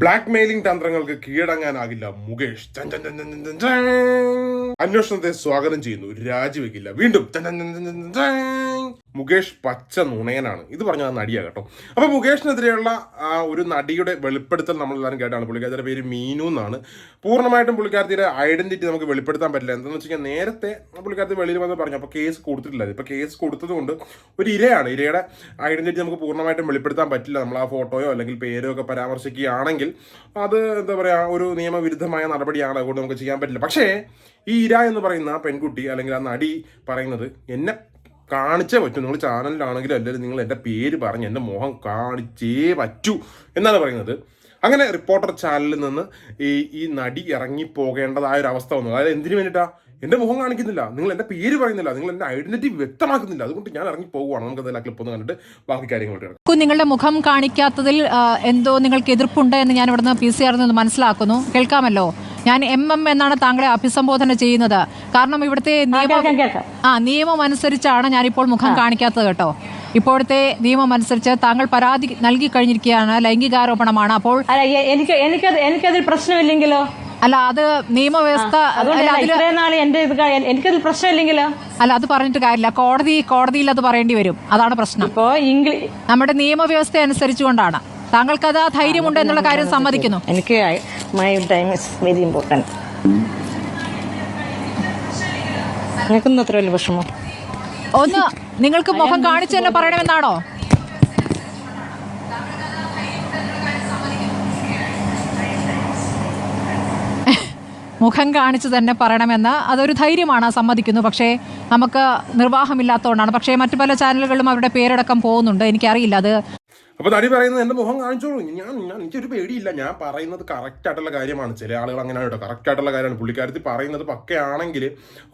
Black mailing തന്ത്രങ്ങൾക്ക് കീഴടങ്ങാനാകില്ല. മുകേഷ്. അന്വേഷണത്തെ സ്വാഗതം ചെയ്യുന്നു രാജിവെക്കില്ല. വീണ്ടും മുകേഷ് പച്ച നുണയനാണ്. ഇത് പറഞ്ഞ ആ നടിയാ കേട്ടോ. അപ്പൊ മുകേഷിനെതിരെയുള്ള ആ ഒരു നടിയുടെ വെളിപ്പെടുത്തൽ നമ്മൾ എല്ലാവരും കേട്ടാണ്. പുള്ളിക്കാരി പേര് മീനു എന്നാണ്. പൂർണമായിട്ടും പുള്ളിക്കാരത്തിയുടെ ഐഡന്റിറ്റി നമുക്ക് വെളിപ്പെടുത്താൻ പറ്റില്ല. എന്താണെന്ന് വെച്ച് കഴിഞ്ഞാൽ നേരത്തെ പുള്ളിക്കാരത്തി വെളിയിൽ വന്ന് പറഞ്ഞു അപ്പോൾ കേസ് കൊടുത്തിട്ടില്ല ഇപ്പൊ കേസ് കൊടുത്തതുകൊണ്ട് ഒരു ഇരയാണ്. ഇരയുടെ ഐഡന്റിറ്റി നമുക്ക് പൂർണമായിട്ടും വെളിപ്പെടുത്താൻ പറ്റില്ല. നമ്മൾ ആ ഫോട്ടോയോ അല്ലെങ്കിൽ പേരോ ഒക്കെ പരാമർശിക്കുകയാണെങ്കിൽ അത് എന്താ പറയാ ഒരു നിയമവിരുദ്ധമായ നടപടിയാണ്. അതുകൊണ്ട് നമുക്ക് ചെയ്യാൻ പറ്റില്ല. പക്ഷേ ഈ ഇര എന്ന് പറയുന്ന പെൺകുട്ടി അല്ലെങ്കിൽ ആ നടി പറയുന്നത് എന്നെ കാണിച്ചേ പറ്റൂ. നിങ്ങൾ ചാനലിലാണെങ്കിലും അല്ലെങ്കിൽ നിങ്ങൾ എന്റെ പേര് പറഞ്ഞ് എന്റെ മുഖം കാണിച്ചേ പറ്റൂ എന്നാണ് പറയുന്നത്. അങ്ങനെ റിപ്പോർട്ടർ ചാനലിൽ നിന്ന് ഈ ഈ നടി ഇറങ്ങിപ്പോകേണ്ടതായ ഒരു അവസ്ഥ വന്നു. അതായത് എന്തിനു വേണ്ടിയിട്ടാണ് എന്റെ മുഖം കാണിക്കുന്നില്ല. നിങ്ങൾ എന്റെ പേര് പറയുന്നില്ല. നിങ്ങൾ എന്റെ ഐഡന്റിറ്റി വ്യക്തമാക്കുന്നില്ല. അതുകൊണ്ട് ഞാൻ ഇറങ്ങി പോവുകയാണ് നമുക്ക് അതിൽ ക്ലിപ്പ് ഒന്ന് കണ്ടിട്ട് ബാക്കി കാര്യങ്ങൾ നിങ്ങളുടെ മുഖം കാണിക്കാത്തതിൽ എന്തോ നിങ്ങൾക്ക് എതിർപ്പുണ്ട് എന്ന് ഞാൻ ഇവിടുന്ന് പി സി ആറിൽ നിന്ന് മനസ്സിലാക്കുന്നു. കേൾക്കാമല്ലോ? ഞാൻ എം എം എന്നാണ് താങ്കളെ അഭിസംബോധന ചെയ്യുന്നത്. കാരണം ഇവിടുത്തെ നിയമം ആ നിയമം അനുസരിച്ചാണ് ഞാനിപ്പോൾ മുഖം കാണിക്കാത്തത് കേട്ടോ. ഇപ്പോഴത്തെ നിയമം അനുസരിച്ച് താങ്കൾ പരാതി നൽകി കഴിഞ്ഞിരിക്കുകയാണ് ലൈംഗികാരോപണമാണ്. അപ്പോൾ എനിക്ക് എനിക്കത് എനിക്കതിൽ പ്രശ്നമില്ലെങ്കിലോ? അല്ല അത് നിയമവ്യവസ്ഥ എനിക്കതിൽ പ്രശ്നമില്ലെങ്കിലോ? അല്ല അത് പറഞ്ഞിട്ട് കാര്യമില്ല. കോടതി കോടതിയിൽ അത് പറയേണ്ടി വരും. അതാണ് പ്രശ്നം. ഇപ്പോ ഇംഗ്ലീഷ് നമ്മുടെ നിയമവ്യവസ്ഥ അനുസരിച്ചുകൊണ്ടാണ്. താങ്കൾക്കത് ആ ധൈര്യമുണ്ട് എന്നുള്ള കാര്യം സമ്മതിക്കുന്നു. എനിക്ക് my time is very important അത്ര വലിയ വിഷമം? ഒന്ന് നിങ്ങൾക്ക് മുഖം കാണിച്ചു തന്നെ പറയണമെന്നാണോ? മുഖം കാണിച്ചു തന്നെ പറയണമെന്ന് അതൊരു ധൈര്യമാണ് സമ്മതിക്കുന്നു. പക്ഷേ നമുക്ക് നിർവാഹമില്ലാത്തതുകൊണ്ടാണ്. പക്ഷേ മറ്റു പല ചാനലുകളിലും അവരുടെ പേരടക്കം പോകുന്നുണ്ട്. എനിക്കറിയില്ല. അത് അപ്പൊ നടി പറയുന്നത് എന്റെ മുഖം കാണിച്ചോളൂ. ഞാൻ ഞാൻ എനിക്കൊരു പേടിയില്ല. ഞാൻ പറയുന്നത് കറക്റ്റ് ആയിട്ടുള്ള കാര്യമാണ്. ചില ആളുകൾ അങ്ങനെ കേട്ടോ. കറക്റ്റ് ആയിട്ടുള്ള കാര്യമാണ്. പുള്ളിക്കാരത്തിൽ പറയുന്നത് പക്കയാണെങ്കിൽ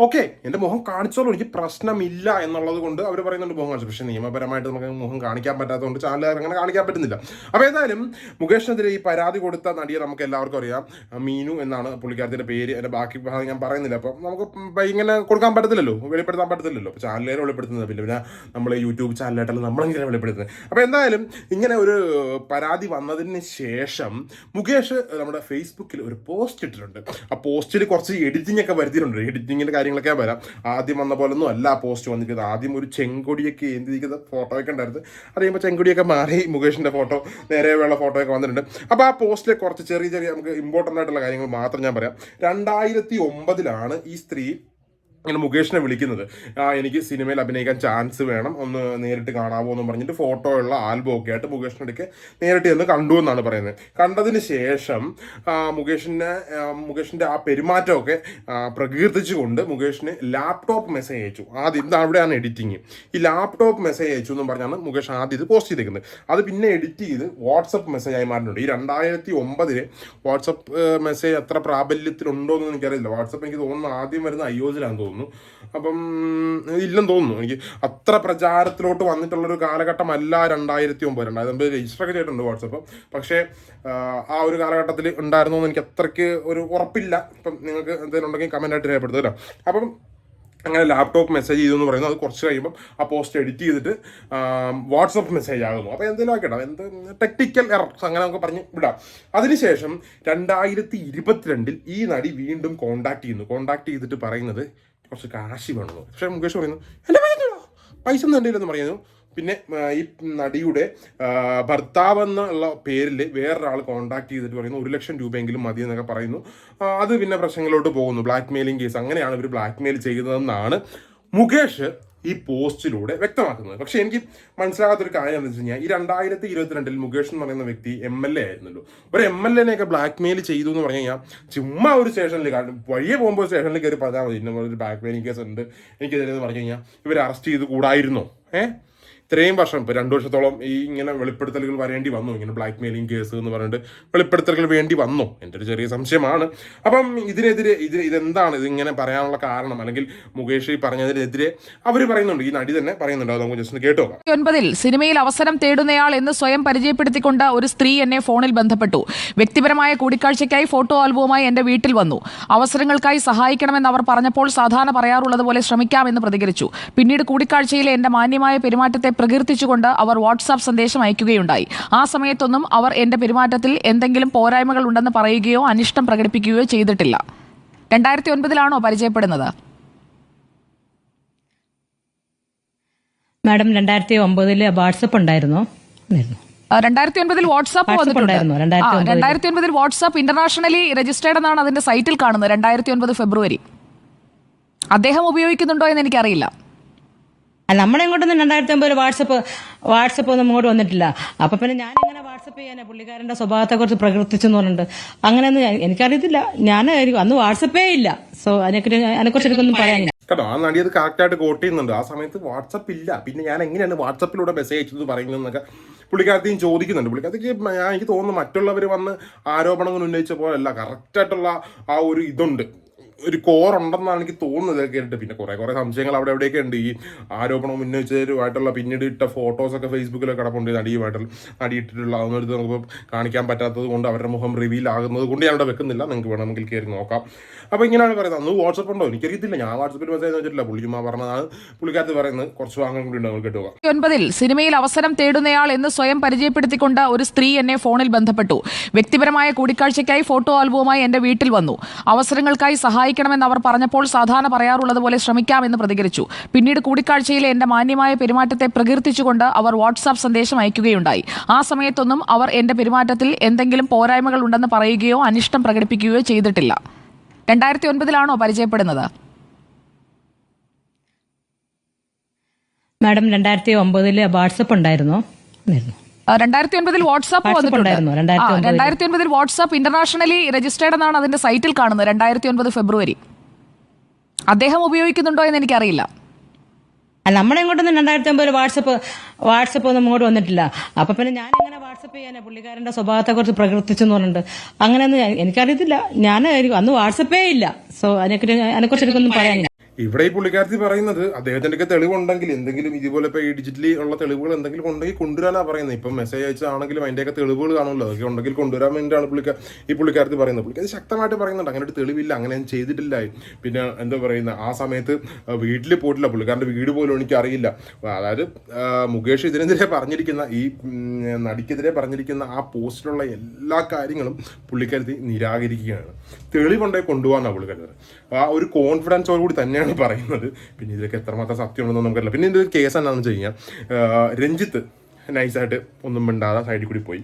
ഓക്കെ എന്റെ മുഖം കാണിച്ചോളൂ. എനിക്ക് പ്രശ്നമില്ല എന്നുള്ളത് കൊണ്ട് അവർ പറയുന്നുണ്ട് മുഖം കാണിച്ചു. പക്ഷേ നിയമപരമായിട്ട് നമുക്ക് മുഖം കാണിക്കാൻ പറ്റാത്തതുകൊണ്ട് ചാനലുകാർ അങ്ങനെ കാണിക്കാൻ പറ്റുന്നില്ല. അപ്പോൾ ഏതായാലും മുകേഷിനെതിരെ ഈ പരാതി കൊടുത്ത നടിയെ നമുക്ക് എല്ലാവർക്കും അറിയാം. മീനു എന്നാണ് പുള്ളിക്കാരത്തിന്റെ പേര്. എന്റെ ബാക്കി ഭാഗം ഞാൻ പറയുന്നില്ല. അപ്പം നമുക്ക് ഇങ്ങനെ കൊടുക്കാൻ പറ്റത്തില്ലല്ലോ. വെളിപ്പെടുത്താൻ പറ്റത്തില്ലല്ലോ. അപ്പോൾ ചാനലുകാരെ വെളിപ്പെടുത്തുന്നത്. പിന്നെ പിന്നെ നമ്മൾ യൂട്യൂബ് ചാനലായിട്ടല്ല നമ്മളിങ്ങനെ വെളിപ്പെടുത്തുന്നത്. അപ്പോൾ എന്തായാലും ഇങ്ങനെ ഒരു പരാതി വന്നതിന് ശേഷം മുകേഷ് നമ്മുടെ ഫേസ്ബുക്കിൽ ഒരു പോസ്റ്റ് ഇട്ടിട്ടുണ്ട്. ആ പോസ്റ്റിൽ കുറച്ച് എഡിറ്റിംഗ് ഒക്കെ വരുത്തിയിട്ടുണ്ട്. എഡിറ്റിങ്ങിന്റെ കാര്യങ്ങളൊക്കെ വരാം. ആദ്യം വന്ന പോലെ ഒന്നും അല്ല ആ പോസ്റ്റ് വന്നിരിക്കുന്നത്. ആദ്യം ഒരു ചെങ്കൊടിയൊക്കെ എന്തിരിക്കുന്ന ഫോട്ടോ ഒക്കെ ഉണ്ടായിരുന്നു. അത് കഴിയുമ്പോൾ ചെങ്കൊടിയൊക്കെ മാറി മുകേഷിന്റെ ഫോട്ടോ നേരെ ഉള്ള ഫോട്ടോ ഒക്കെ വന്നിട്ടുണ്ട്. അപ്പോൾ ആ പോസ്റ്റിലെ കുറച്ച് ചെറിയ ചെറിയ നമുക്ക് ഇമ്പോർട്ടന്റ് ആയിട്ടുള്ള കാര്യങ്ങൾ മാത്രം ഞാൻ പറയാം. രണ്ടായിരത്തി ഒമ്പതിലാണ് ഈ സ്ത്രീ ഇങ്ങനെ മുകേഷിനെ വിളിക്കുന്നത്. എനിക്ക് സിനിമയിൽ അഭിനയിക്കാൻ ചാൻസ് വേണം. ഒന്ന് നേരിട്ട് കാണാമോ എന്ന് പറഞ്ഞിട്ട് ഫോട്ടോ ഉള്ള ആൽബം ഒക്കെ ആയിട്ട് മുകേഷിനടുക്ക് നേരിട്ട് ചെന്ന് കണ്ടു എന്നാണ് പറയുന്നത്. കണ്ടതിന് ശേഷം ആ, മുകേഷിനെ ആ, പെരുമാറ്റമൊക്കെ പ്രകീർത്തിച്ചുകൊണ്ട് മുകേഷിന് ലാപ്ടോപ്പ് മെസ്സേജ് അയച്ചു. ആദ്യം ഇത് അവിടെയാണ് എഡിറ്റിങ് ഈ ലാപ്ടോപ്പ് മെസ്സേജ് അയച്ചു എന്ന് പറഞ്ഞാണ് മുകേഷ് ആദ്യം ഇത് പോസ്റ്റ് ചെയ്തേക്കുന്നത്. അത് പിന്നെ എഡിറ്റ് ചെയ്ത് വാട്സപ്പ് മെസ്സേജ് ആയി മാറിയിട്ടുണ്ട് ഈ രണ്ടായിരത്തി ഒമ്പതിൽ വാട്സപ്പ് മെസ്സേജ് എത്ര പ്രാബല്യത്തിലുണ്ടോ എന്ന് എനിക്കറിയില്ല. വാട്സപ്പ് എനിക്ക് തോന്നുന്നു ആദ്യം വരുന്ന ഐഒസിലാണെന്ന് തോന്നുന്നു. അപ്പം ഇല്ലെന്ന് തോന്നുന്നു. എനിക്ക് അത്ര പ്രചാരത്തിലോട്ട് വന്നിട്ടുള്ളൊരു കാലഘട്ടമല്ല രണ്ടായിരത്തി ഒമ്പത് രണ്ടായിരത്തി ഒമ്പത് രജിസ്റ്റർ ഒക്കെ ചെയ്തിട്ടുണ്ട് വാട്സപ്പ്. പക്ഷേ ആ, ഒരു കാലഘട്ടത്തിൽ ഉണ്ടായിരുന്നു എന്ന് എനിക്ക് അത്രയ്ക്ക് ഒരു ഉറപ്പില്ല. ഇപ്പം നിങ്ങൾക്ക് എന്തെങ്കിലും ഉണ്ടെങ്കിൽ കമന്റ് ആയിട്ട് രേഖപ്പെടുത്തുമല്ലോ അപ്പം അങ്ങനെ ലാപ്ടോപ്പ് മെസ്സേജ് ചെയ്തു എന്ന് പറയുന്നത് അത് കുറച്ച് കഴിയുമ്പം ആ പോസ്റ്റ് എഡിറ്റ് ചെയ്തിട്ട് വാട്സപ്പ് മെസ്സേജ് ആകുന്നു. അപ്പോൾ എന്തെങ്കിലും ആക്കിടാം എന്ത് ടെക്നിക്കൽ എറർസ് അങ്ങനെ നമുക്ക് പറഞ്ഞ് വിടാം. അതിനുശേഷം രണ്ടായിരത്തി ഇരുപത്തിരണ്ടിൽ ഈ നടി വീണ്ടും കോണ്ടാക്ട് ചെയ്യുന്നു. കോണ്ടാക്ട് ചെയ്തിട്ട് പറയുന്നത് കുറച്ച് കാശ് വേണമെന്ന് പക്ഷേ മുകേഷ് പറയുന്നു എന്റെ പൈസ. പൈസ ഒന്നും എന്റെ ഇല്ലെന്ന് പറയുന്നു. പിന്നെ ഈ നടിയുടെ ഭർത്താവ് എന്നുള്ള പേരിൽ വേറൊരാൾ കോണ്ടാക്ട് ചെയ്തിട്ട് പറയുന്നു ഒരു ലക്ഷം രൂപയെങ്കിലും മതി എന്നൊക്കെ പറയുന്നു. അത് പിന്നെ പ്രശ്നങ്ങളിലോട്ട് പോകുന്നു. ബ്ലാക്ക് കേസ് അങ്ങനെയാണ് ഇവർ ബ്ലാക്ക് മെയിൽ ചെയ്യുന്നതെന്നാണ് മുകേഷ് ഈ പോസ്റ്റിലൂടെ വ്യക്തമാക്കുന്നത്. പക്ഷെ എനിക്ക് മനസ്സിലാകാത്തൊരു കാര്യം എന്താ വെച്ച് കഴിഞ്ഞാൽ ഈ രണ്ടായിരത്തി ഇരുപത്തിരണ്ടിൽ മുകേഷ് എന്ന് പറയുന്ന വ്യക്തി എം എൽ എ ആയിരുന്നല്ലോ. ഒരു എം എൽ എനെയൊക്കെ ബ്ലാക്ക് മെയിൽ ചെയ്തു എന്ന് പറഞ്ഞു കഴിഞ്ഞാൽ ചുമ്മാ ഒരു സ്റ്റേഷനിൽ കാരണം വഴിയെ പോകുമ്പോൾ സ്റ്റേഷനിൽ കയറി പറഞ്ഞാൽ മതി ഇന്ന ഒരു ബ്ലാക്ക് മെയിലിംഗ് കേസ് ഉണ്ട് എനിക്കെതിരെ പറഞ്ഞു കഴിഞ്ഞാൽ ഇവർ അറസ്റ്റ് ചെയ്ത് കൂടായിരുന്നോ? ഏഹ് ഇത്രയും വർഷം ഇപ്പോൾ രണ്ട് വർഷത്തോളം ഈ ഇങ്ങനെ വെളിപ്പെടുത്തലുകൾ വരേണ്ടി വന്നു. ഇങ്ങനെ ബ്ലാക്ക് മെയിലിംഗ് കേസ് എന്ന് പറഞ്ഞിട്ട് വെളിപ്പെടുത്തലുകൾ വേണ്ടി വന്നു. എന്റെ ഒരു ചെറിയ സംശയമാണ്. അപ്പം ഇതിനെതിരെ ഇത് ഇതെന്താണ്? ഇതിങ്ങനെ പറയാനുള്ള കാരണം അല്ലെങ്കിൽ മുകേഷ് ഈ പറഞ്ഞതിനെതിരെ അവർ പറയുന്നുണ്ട്. ഈ നടി തന്നെ പറയുന്നുണ്ട്. അത് നമുക്ക് ജസ്റ്റ് കേട്ടോ ഒൻപതിൽ സിനിമയിൽ അവസരം തേടുന്നയാൾ എന്ന് സ്വയം പരിചയപ്പെടുത്തിക്കൊണ്ട് ഒരു സ്ത്രീ എന്നെ ഫോണിൽ ബന്ധപ്പെട്ടു. വ്യക്തിപരമായ കൂടിക്കാഴ്ചയ്ക്കായി ഫോട്ടോ ആൽബവുമായി എന്റെ വീട്ടിൽ വന്നു. അവസരങ്ങൾക്കായി സഹായിക്കണമെന്ന് അവർ പറഞ്ഞപ്പോൾ സാധാരണ പറയാറുള്ളത് പോലെ ശ്രമിക്കാമെന്ന് പ്രതികരിച്ചു. പിന്നീട് കൂടിക്കാഴ്ചയിലെ എന്റെ മാന്യമായ പെരുമാറ്റത്തെ പ്രകീർത്തിച്ചുകൊണ്ട് അവർ വാട്സാപ്പ് സന്ദേശം അയക്കുകയുണ്ടായി. ആ സമയത്തൊന്നും അവർ എന്റെ പെരുമാറ്റത്തിൽ എന്തെങ്കിലും പോരായ്മകൾ ഉണ്ടെന്ന് പറയുകയോ അനിഷ്ടം പ്രകടിപ്പിക്കുകയോ ചെയ്തിട്ടില്ല. രണ്ടായിരത്തി ഒൻപതിലാണോ പരിചയപ്പെടുന്നത്? മാഡം രണ്ടായിരത്തി ഒമ്പതിൽ വാട്സപ്പ് ഉണ്ടായിരുന്നോ. രണ്ടായിരത്തി ഒൻപതിൽ വാട്സാപ്പ് വാട്സാപ്പ് ഉണ്ടായിരുന്നോ? വന്നിട്ടുണ്ട്. രണ്ടായിരത്തി ഒൻപതിൽ. രണ്ടായിരത്തി ഒൻപതിൽ വാട്സാപ്പ് ഇന്റർനാഷണലി രജിസ്റ്റേർഡ് എന്നാണ് അതിന്റെ സൈറ്റിൽ കാണുന്നത്. രണ്ടായിരത്തി ഒൻപത് ഫെബ്രുവരി. അദ്ദേഹം ഉപയോഗിക്കുന്നുണ്ടോ എന്ന് എനിക്കറിയില്ല. നമ്മളെ ഇങ്ങോട്ടൊന്നും രണ്ടായിരത്തി ഒമ്പതിൽ വാട്സപ്പ് വാട്സപ്പ് ഒന്നും ഇങ്ങോട്ട് വന്നിട്ടില്ല. അപ്പൊ പിന്നെ ഞാൻ എങ്ങനെ വാട്സപ്പ് ചെയ്യാനാ പുള്ളിക്കാരന്റെ സ്വഭാവത്തെ കുറിച്ച് പ്രകീർത്തിച്ചെന്ന് പറഞ്ഞിട്ട്. അങ്ങനെയൊന്നും എനിക്കറിയത്തില്ല. ഞാൻ അന്ന് വാട്സപ്പേ ഇല്ല. സോ അതിനെക്കുറിച്ച് അതിനെക്കുറിച്ച് എനിക്കൊന്നും പറയാനില്ല. കേട്ടോ ആ നടി അത് കറക്റ്റായിട്ട് കോട്ട് ചെയ്യുന്നുണ്ട്. ആ സമയത്ത് വാട്സപ്പ് ഇല്ല. പിന്നെ ഞാൻ എങ്ങനെയാണ് വാട്സപ്പിലൂടെ മെസ്സേജ് അയച്ചത് പറയുന്നതെന്നൊക്കെ പുള്ളിക്കാരത്തെയും ചോദിക്കുന്നുണ്ട്. പുള്ളിക്കാരത്തേക്ക് ഞാൻ എനിക്ക് തോന്നുന്നു മറ്റുള്ളവർ വന്ന് ആരോപണങ്ങൾ ഉന്നയിച്ച പോലല്ല കറക്റ്റായിട്ടുള്ള ആ ഒരു ഇതുണ്ട്. ഒരു കോർ ഉണ്ടെന്നാണ് എനിക്ക് തോന്നുന്നത്. കേട്ടിട്ട് പിന്നെ കുറെ കുറെ സംശയങ്ങൾ അവിടെ എവിടെയൊക്കെ ഉണ്ട്. ഈ ആരോപണം ഉന്നയിച്ചവരുമായിട്ടുള്ള പിന്നീട് ഇട്ട ഫോട്ടോസൊക്കെ ഫേസ്ബുക്കിലൊക്കെ കിടപ്പുണ്ട് നടിയുമായിട്ടുള്ള നടി ഇട്ടിട്ടുള്ള അതൊന്നും നമുക്ക് കാണിക്കാൻ പറ്റാത്തത് കൊണ്ട് അവരുടെ മുഖം റിവീൽ ആകുന്നത് കൊണ്ട് ഞാൻ അവിടെ വെക്കുന്നില്ല. നിങ്ങൾക്ക് വേണമെങ്കിൽ കയറി നോക്കാം. അപ്പോൾ ഇങ്ങനെയാണ് പറയുന്നത്. അന്ന് വാട്സപ്പ് ഉണ്ടോ? എനിക്കറിയത്തില്ല. ഞാൻ വാട്സപ്പിൽ മെസ്സേജ് വെച്ചിട്ടില്ല പുള്ളിക്കുമാർ പറഞ്ഞതാണ് പുള്ളിക്കാരത്ത് പറയുന്നത് കുറച്ച് വാങ്ങാൻ കൂടി ഉണ്ട്. നമുക്ക് കേട്ടുക ഒൻപതിൽ സിനിമയിൽ അവസരം തേടുന്നയാൾ എന്ന് സ്വയം പരിചയപ്പെടുത്തിക്കൊണ്ട് ഒരു സ്ത്രീ എന്നെ ഫോണിൽ ബന്ധപ്പെട്ടു. വ്യക്തിപരമായ കൂടിക്കാഴ്ചയ്ക്കായി ഫോട്ടോ ആൽബവുമായി എന്റെ വീട്ടിൽ വന്നു. അവസരങ്ങൾക്കായി സഹായിക്കണമെന്ന് അവർ പറഞ്ഞപ്പോൾ സാധാരണ പറയാറുള്ളത് പോലെ ശ്രമിക്കാമെന്ന് പ്രതികരിച്ചു. പിന്നീട് കൂടിക്കാഴ്ചയിലെ എന്റെ മാന്യമായ പെരുമാറ്റത്തെ പ്രകീർത്തിച്ചുകൊണ്ട് അവർ വാട്സാപ്പ് സന്ദേശം അയക്കുകയുണ്ടായി. ആ സമയത്തൊന്നും അവർ എന്റെ പെരുമാറ്റത്തിൽ എന്തെങ്കിലും പോരായ്മകൾ ഉണ്ടെന്ന് പറയുകയോ അനിഷ്ടം പ്രകടിപ്പിക്കുകയോ ചെയ്തിട്ടില്ല. രണ്ടായിരത്തി ഒൻപതിലാണോ പരിചയപ്പെടുന്നത്? മാഡം രണ്ടായിരത്തി ഒമ്പതിൽ വാട്സപ്പ് ഉണ്ടായിരുന്നോ. രണ്ടായിരത്തി ഒൻപതിൽ വാട്സാപ്പ് വന്നിട്ടുണ്ടായിരുന്നു വന്നിട്ടുണ്ട്. രണ്ടായിരത്തി ഒൻപതിൽ. വാട്സാപ്പ് ഇന്റർനാഷണലി രജിസ്റ്റേർഡ് എന്നാണ് അതിന്റെ സൈറ്റിൽ കാണുന്നത് രണ്ടായിരത്തി ഒൻപത് ഫെബ്രുവരി. അദ്ദേഹം ഉപയോഗിക്കുന്നുണ്ടോ എന്ന് എനിക്കറിയില്ല. നമ്മുടെ നമ്മളെ ഇങ്ങോട്ടൊന്നും രണ്ടായിരത്തി ഒമ്പതിൽ വാട്സപ്പ് വാട്സപ്പ് ഒന്നും ഇങ്ങോട്ട് വന്നിട്ടില്ല. അപ്പൊ പിന്നെ ഞാൻ ഇങ്ങനെ വാട്സപ്പ് ചെയ്യാനാ പുള്ളിക്കാരന്റെ സ്വഭാവത്തെ കുറിച്ച് പ്രകീർത്തിച്ചെന്ന് പറഞ്ഞിട്ട്. അങ്ങനെയൊന്നും എനിക്കറിയത്തില്ല. ഞാൻ അന്ന് വാട്സപ്പേ ഇല്ല. സോ അതിനെക്കുറിച്ച് അതിനെക്കുറിച്ച് എനിക്കൊന്നും പറയാനില്ല. ഇവിടെ ഈ പുള്ളിക്കാരത്തി പറയുന്നത് അദ്ദേഹത്തിന്റെ ഒക്കെ തെളിവുണ്ടെങ്കിൽ എന്തെങ്കിലും ഇതുപോലെ ഇപ്പൊ ഈ ഡിജിറ്റലി ഉള്ള തെളിവുകൾ എന്തെങ്കിലും ഉണ്ടെങ്കിൽ കൊണ്ടുവരാനാ പറയുന്നത്. ഇപ്പം മെസ്സേജ് അയച്ചാണെങ്കിലും അതിന്റെയൊക്കെ തെളിവുകൾ കാണുമല്ലോ. അതൊക്കെ ഉണ്ടെങ്കിൽ കൊണ്ടുവരാൻ വേണ്ടിയിട്ടാണ് പുള്ളിക്കാർ ഈ പുള്ളിക്കാരത്തി പറയുന്നത്. പുള്ളിക്കാരി ശക്തമായിട്ട് പറയുന്നുണ്ട്. അങ്ങനെ ഒരു തെളിവില്ല. അങ്ങനെ ഞാൻ ചെയ്തിട്ടില്ല. പിന്നെ എന്താ പറയുന്ന ആ സമയത്ത് വീട്ടിൽ പോയിട്ടില്ല. പുള്ളിക്കാരന്റെ വീട് പോലും എനിക്ക് അറിയില്ല അതായത് മുകേഷ് ഇതിനെതിരെ പറഞ്ഞിരിക്കുന്ന ഈ നടിക്കെതിരെ പറഞ്ഞിരിക്കുന്ന ആ പോസ്റ്റിലുള്ള എല്ലാ കാര്യങ്ങളും പുള്ളിക്കാരത്തി നിരാകരിക്കുകയാണ്. തെളിവുണ്ടെങ്കിൽ കൊണ്ടുപോകാനാണ് പുള്ളിക്കാരത്തി ആ ഒരു കോൺഫിഡൻസോട് കൂടി തന്നെയാണ് പറയുന്നത്. പിന്നെ ഇതിലൊക്കെ എത്രമാത്രം സത്യമുണ്ടെന്ന് നമുക്കറിയില്ല. പിന്നെ ഇതിന്റെ ഒരു കേസ് എന്താണെന്ന് വെച്ച് കഴിഞ്ഞാൽ രഞ്ജിത്ത് നൈസായിട്ട് ഒന്നും മിണ്ടാതെ സൈഡിൽ കൂടി പോയി.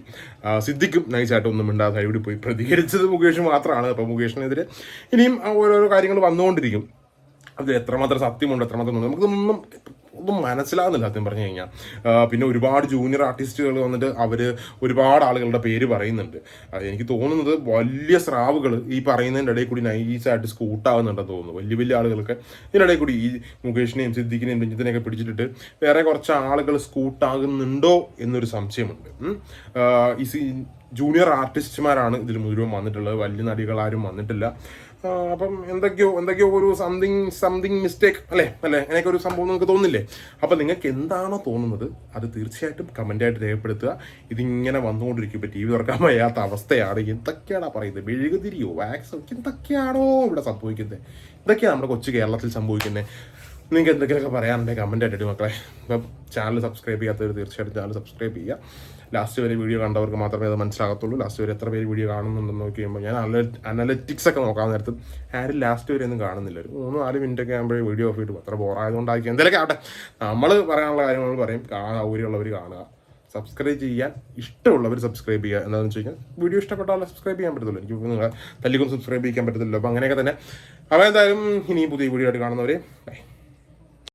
സിദ്ദിഖും നൈസായിട്ട് ഒന്നും മിണ്ടാതെ സൈഡിൽ കൂടി പോയി. പ്രതികരിച്ചത് മുകേഷ് മാത്രമാണ് അപ്പോൾ മുകേഷിനെതിരെ ഇനിയും ഓരോരോ കാര്യങ്ങൾ വന്നുകൊണ്ടിരിക്കും. അതിൽ എത്രമാത്രം സത്യമുണ്ട് എത്രമാത്രം നമുക്കൊന്നും ഒന്നും മനസ്സിലാകുന്നില്ല സത്യം പറഞ്ഞു കഴിഞ്ഞാൽ പിന്നെ ഒരുപാട് ജൂനിയർ ആർട്ടിസ്റ്റുകൾ വന്നിട്ട് അവർ ഒരുപാട് ആളുകളുടെ പേര് പറയുന്നുണ്ട്. എനിക്ക് തോന്നുന്നത് വലിയ സ്രാവുകൾ ഈ പറയുന്നതിന്റെ ഇടയിൽ കൂടി നൈസായിട്ട് സ്കൂട്ടാവുന്നുണ്ടെന്ന് തോന്നുന്നു. വലിയ വലിയ ആളുകളൊക്കെ ഇതിന്റെ ഇടയിൽ കൂടി ഈ മുകേഷിനെയും സിദ്ദിഖിനെയും രഞ്ജിത്തിനെയൊക്കെ പിടിച്ചിട്ടിട്ട് വേറെ കുറച്ച് ആളുകൾ സ്കൂട്ടാകുന്നുണ്ടോ എന്നൊരു സംശയമുണ്ട്. ഈ ജൂനിയർ ആർട്ടിസ്റ്റുമാരാണ് ഇതിൽ മുഴുവൻ വന്നിട്ടുള്ളത്. വലിയ നടികളാരും വന്നിട്ടില്ല. അപ്പം എന്തൊക്കെയോ എന്തൊക്കെയോ ഒരു സംതിങ് സംതിങ് മിസ്റ്റേക്ക് അല്ലേ? അല്ലേ? അങ്ങനെയൊക്കെ ഒരു സംഭവം നിങ്ങൾക്ക് തോന്നില്ലേ അപ്പം നിങ്ങൾക്ക് എന്താണോ തോന്നുന്നത് അത് തീർച്ചയായിട്ടും കമന്റായിട്ട് രേഖപ്പെടുത്തുക. ഇതിങ്ങനെ വന്നുകൊണ്ടിരിക്കും. ഇപ്പം ടി വി തുറക്കാൻ വയ്യാത്ത അവസ്ഥയാണ്. എന്തൊക്കെയാണ് പറയുന്നത്? മെഴുകുതിരിയോ വാക്സ് എന്തൊക്കെയാണോ ഇവിടെ സംഭവിക്കുന്നത്? ഇതൊക്കെയാണ് നമ്മുടെ കൊച്ചു കേരളത്തിൽ സംഭവിക്കുന്നത്. നിങ്ങൾക്ക് എന്തെങ്കിലുമൊക്കെ പറയാനുണ്ടെങ്കിൽ കമന്റ് ആയിട്ട് മക്കളെ. ഇപ്പം ചാനൽ സബ്സ്ക്രൈബ് ചെയ്യാത്തവർ തീർച്ചയായിട്ടും ചാനൽ സബ്സ്ക്രൈബ് ചെയ്യുക. ലാസ്റ്റ് വരെ വീഡിയോ കണ്ടവർക്ക് മാത്രമേ അത് മനസ്സിലാകത്തുള്ളൂ. ലാസ്റ്റ് വരെ എത്ര പേര് വീഡിയോ കാണുന്നുണ്ടെന്ന് നോക്കി കഴിയുമ്പോൾ ഞാൻ അനലറ്റിക്സ് ഒക്കെ നോക്കാൻ നേരത്ത് ആരും ലാസ്റ്റ് വരെ ഒന്നും കാണുന്നില്ല. ഒരു മൂന്ന് നാല് മിനിറ്റ് ഒക്കെ ആകുമ്പോഴേ വീഡിയോ ഓഫ് ഇട്ടു അത്ര ബോറായതുകൊണ്ടായിരിക്കും എന്തെങ്കിലും ആവട്ടെ. നമ്മൾ പറയാനുള്ള കാര്യങ്ങൾ പറയും. കാണാൻ സൗകര്യമുള്ളവർ കാണുക. സബ്സ്ക്രൈബ് ചെയ്യാൻ ഇഷ്ടമുള്ളവർ സബ്സ്ക്രൈബ് ചെയ്യുക. എന്താണെന്ന് വെച്ച് കഴിഞ്ഞാൽ വീഡിയോ ഇഷ്ടപ്പെട്ടാൽ സബ്സ്ക്രൈബ് ചെയ്യാൻ പറ്റത്തുള്ളൂ. എനിക്ക് നിങ്ങൾ തല്ലിക്കും സബ്സ്ക്രൈബ് ചെയ്യാൻ പറ്റത്തില്ലല്ലോ അപ്പോൾ അങ്ങനെയൊക്കെ തന്നെ. അപ്പോൾ എന്തായാലും ഇനി പുതിയ വീഡിയോ ആയിട്ട് കാണുന്നവരെ ബൈ